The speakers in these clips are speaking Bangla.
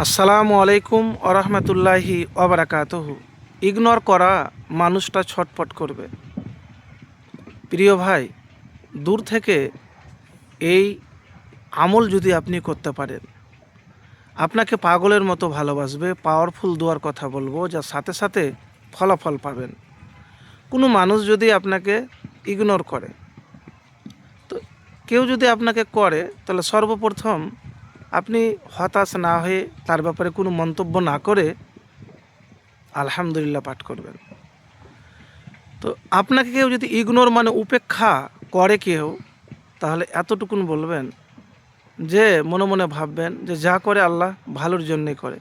আসসালামু আলাইকুম আরহামতুল্লাহি অবরাকাতহ ইগনোর করা মানুষটা ছটফট করবে। প্রিয় ভাই, দূর থেকে এই আমল যদি আপনি করতে পারেন, আপনাকে পাগলের মতো ভালোবাসবে পাওয়ারফুল দেওয়ার কথা বলব, যা সাথে সাথে ফলাফল পাবেন। কোনো মানুষ যদি আপনাকে ইগনোর করে, তো কেউ যদি আপনাকে করে, তাহলে সর্বপ্রথম আপনি হতাশ না হয়ে তার ব্যাপারে কোনো মন্তব্য না করে আলহামদুলিল্লাহ পাঠ করবেন। তো আপনাকে কেউ যদি ইগনোর মানে উপেক্ষা করে কেউ, তাহলে এতটুকুন বলবেন যে মনে মনে ভাববেন যে যা করে আল্লাহ ভালোর জন্যে করে।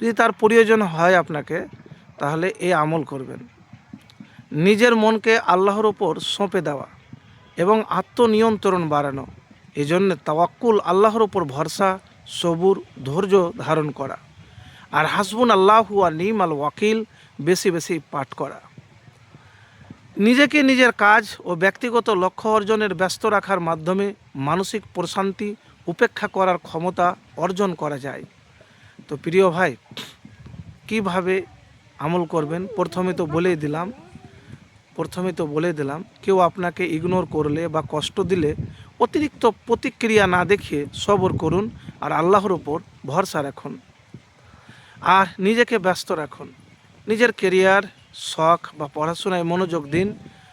যদি তার প্রয়োজন হয় আপনাকে, তাহলে এই আমল করবেন। নিজের মনকে আল্লাহর ওপর সঁপে দেওয়া এবং আত্মনিয়ন্ত্রণ বাড়ানো এই জন্যে তাওয়াক্কুল আল্লাহর ওপর ভরসা সবুর ধৈর্য ধারণ করা। আর হাসবুন আল্লাহু আর নিম আল ওয়াকিল বেশি বেশি পাঠ করা। নিজেকে নিজের কাজ ও ব্যক্তিগত লক্ষ্য অর্জনের ব্যস্ত রাখার মাধ্যমে মানসিক প্রশান্তি উপেক্ষা করার ক্ষমতা অর্জন করা যায়। তো প্রিয় ভাই, কীভাবে আমল করবেন? প্রথমে তো বলেই দিলাম, প্রথমে তো বলে দিলাম, কেউ আপনাকে ইগনোর করলে বা কষ্ট দিলে অতিরিক্ত প্রতিক্রিয়া না দেখিয়ে সবর করুন আর আল্লাহর ওপর ভরসা রাখুন। আর নিজেকে ব্যস্ত রাখুন। নিজের কেরিয়ার, শখ বা পড়াশোনায় মনোযোগ দিন।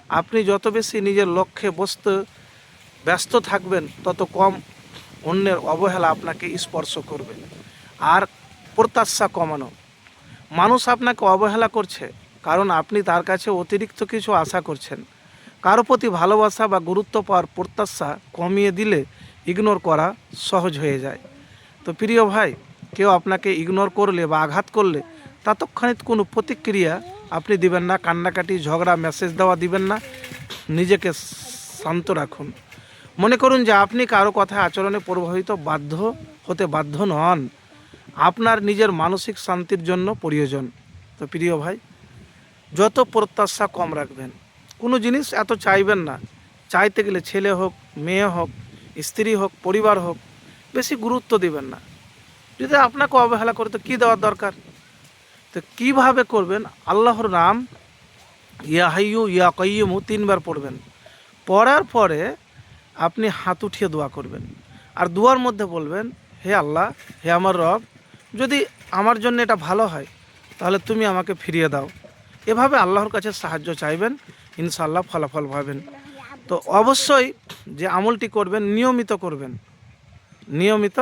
আপনি যত বেশি নিজের লক্ষ্যে বসতে ব্যস্ত থাকবেন, তত কম অন্যের অবহেলা আপনাকে স্পর্শ করবে। আর প্রত্যাশা কমানো। মানুষ আপনাকে অবহেলা করছে, কারণ আপনি তার কাছে অতিরিক্ত কিছু আশা করছেন। কারও প্রতি ভালোবাসা বা গুরুত্ব পাওয়ার প্রত্যাশা কমিয়ে দিলে ইগনোর করা সহজ হয়ে যায়। তো প্রিয় ভাই, কেউ আপনাকে ইগনোর করলে বা আঘাত করলে তৎক্ষণিক কোনো প্রতিক্রিয়া আপনি দিবেন না, কান্নাকাটি, ঝগড়া মেসেজ দেওয়া দিবেন না। নিজেকে শান্ত রাখুন। মনে করুন যে আপনি কারও কথা আচরণে প্রভাবিত বাধ্য হতে বাধ্য নন। আপনার নিজের মানসিক শান্তির জন্য প্রয়োজন। তো প্রিয় ভাই, যত প্রত্যাশা কম রাখবেন। কোনো জিনিস এত চাইবেন না। চাইতে গেলে ছেলে হোক, মেয়ে হোক, স্ত্রী হোক, পরিবার হোক, বেশি গুরুত্ব দিবেন না। যদি আপনাকে অবহেলা করে, তো কী দেওয়ার দরকার? তো কীভাবে করবেন? আল্লাহর নাম ইয়া হাইয়ু, ইয়া কয়িমু তিনবার পড়বেন। পড়ার পরে আপনি হাত উঠিয়ে দোয়া করবেন। আর দোয়ার মধ্যে বলবেন, হে আল্লাহ, হে আমার রব, যদি আমার জন্য এটা ভালো হয়, তাহলে তুমি আমাকে ফিরিয়ে দাও। এভাবে আল্লাহর কাছে সাহায্য চাইবেন। ইনশাল্লাহ ফলাফল পাবেন। তো অবশ্যই যে আমলটি করবেন, নিয়মিত করবেন। নিয়মিত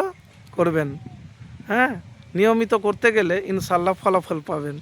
করবেন। হ্যাঁ? নিয়মিত করতে গেলে ইনশাল্লাহ ফলাফল পাবেন।